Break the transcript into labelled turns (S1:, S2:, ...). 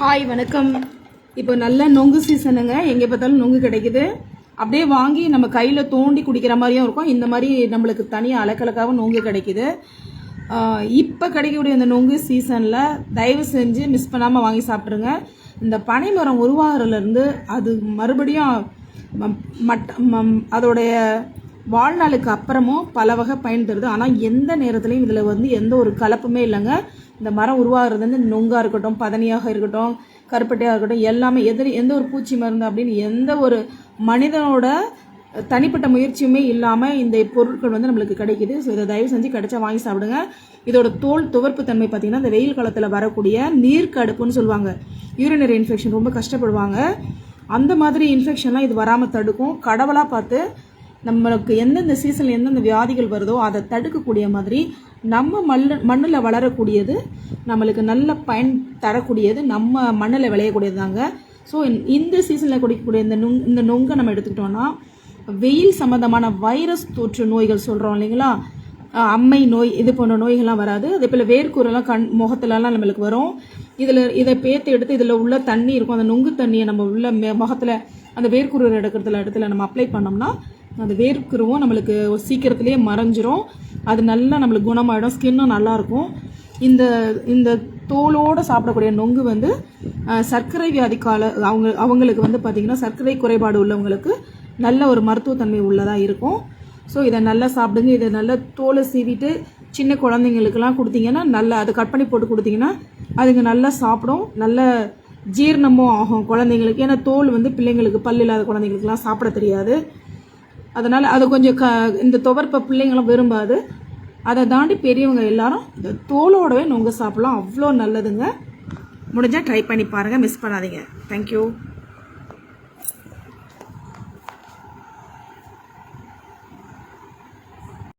S1: Hi வணக்கம். இப்போ நல்ல நொங்கு சீசனுங்க எங்கே பார்த்தாலும் நொங்கு கிடைக்குது. அப்படியே வாங்கி நம்ம கையில் தோண்டி குடிக்கிற மாதிரியும் இருக்கும். இந்த மாதிரி நம்மளுக்கு தனியாக அலக்கலக்காகவும் நொங்கு கிடைக்குது. இப்போ கிடைக்கக்கூடிய இந்த நொங்கு சீசனில் தயவு செஞ்சு மிஸ் பண்ணாமல் வாங்கி சாப்பிட்ருங்க இந்த பனைமரம் உருவாகிறதுலேருந்து அது மறுபடியும் ம- மட் மம்- அதோடைய வாழ்நாளுக்கு அப்புறமும் பல வகை பயன் தருது. ஆனால் எந்த நேரத்துலையும் இதில் வந்து எந்த ஒரு கலப்புமே இல்லைங்க. இந்த மரம் உருவாகிறது வந்து நொங்காக இருக்கட்டும் பதனியாக இருக்கட்டும் கருப்பட்டையாக இருக்கட்டும் எல்லாமே எதிரி எந்த ஒரு பூச்சி மருந்து அப்படின்னு எந்த ஒரு மனிதனோட தனிப்பட்ட முயற்சியுமே இல்லாமல் இந்த பொருட்கள் வந்து நம்மளுக்கு கிடைக்குது. ஸோ இதை தயவு செஞ்சு கிடைச்சா வாங்கி சாப்பிடுங்க. இதோட தோல் துவர்ப்பு தன்மை பார்த்திங்கன்னா இந்த வெயில் காலத்தில் வரக்கூடிய நீர்க்கடுப்புன்னு சொல்லுவாங்க. யூரினரி இன்ஃபெக்ஷன் ரொம்ப கஷ்டப்படுவாங்க. அந்த மாதிரி இன்ஃபெக்ஷன்லாம் இது வராமல் தடுக்கும். கடவுளாக பார்த்து நம்மளுக்கு எந்தெந்த சீசனில் எந்தெந்த வியாதிகள் வருதோ அதை தடுக்கக்கூடிய மாதிரி நம்ம மண்ணு மண்ணில் வளரக்கூடியது நம்மளுக்கு நல்ல பயன் தரக்கூடியது நம்ம மண்ணில் விளையக்கூடியது தாங்க ஸோ இந்த சீசனில் குடிக்கக்கூடிய இந்த நுங் இந்த நொங்கை நம்ம எடுத்துக்கிட்டோம்னா வெயில் சம்மந்தமான வைரஸ் தொற்று நோய்கள் சொல்கிறோம் இல்லைங்களா? அம்மை நோய் இது போன்ற நோய்கள்லாம் வராது. அதே போல் வேர்க்கூரெல்லாம் கண் முகத்துலலாம் நம்மளுக்கு வரும். இதில் இதை பேத்து எடுத்து இதில் உள்ள தண்ணி இருக்கும். அந்த நொங்கு தண்ணியை நம்ம உள்ள முகத்தில் அந்த வேர்க்குரு எடுக்கிறதுல இடத்துல நம்ம அப்ளை பண்ணோம்னா அந்த வேர்க்குருவும் நம்மளுக்கு சீக்கிரத்துலேயே மறைஞ்சிரும். அது நல்லா நம்மளுக்கு குணமாயிடும். ஸ்கின்னும் நல்லாயிருக்கும் இந்த இந்த தோலோடு சாப்பிடக்கூடிய நொங்கு வந்து சர்க்கரை வியாதி கால அவங்க அவங்களுக்கு வந்து பார்த்திங்கன்னா சர்க்கரை குறைபாடு உள்ளவங்களுக்கு நல்ல ஒரு மருத்துவத்தன்மை உள்ளதாக இருக்கும். ஸோ இதை நல்லா சாப்பிடுங்க. இதை நல்லா தோலை சீவிட்டு சின்ன குழந்தைங்களுக்கெல்லாம் கொடுத்தீங்கன்னா நல்லா அதை கட் பண்ணி போட்டு கொடுத்தீங்கன்னா அதுங்க நல்லா சாப்பிடும். நல்ல ஜீரணமும் ஆகும் குழந்தைங்களுக்கு. ஏன்னா தோல் வந்து பிள்ளைங்களுக்கு பல் இல்லாத குழந்தைங்களுக்குலாம் சாப்பிட தெரியாது. அதனால் அது கொஞ்சம் க இந்த துவர்ப்பை பிள்ளைங்களும் விரும்பாது. அதை தாண்டி பெரியவங்க எல்லாரும் இந்த தோலோடவே நொங்க சாப்பிடலாம். அவ்வளோ நல்லதுங்க. முடிஞ்சால் ட்ரை பண்ணி பாருங்கள் மிஸ் பண்ணாதீங்க. தேங்க்யூ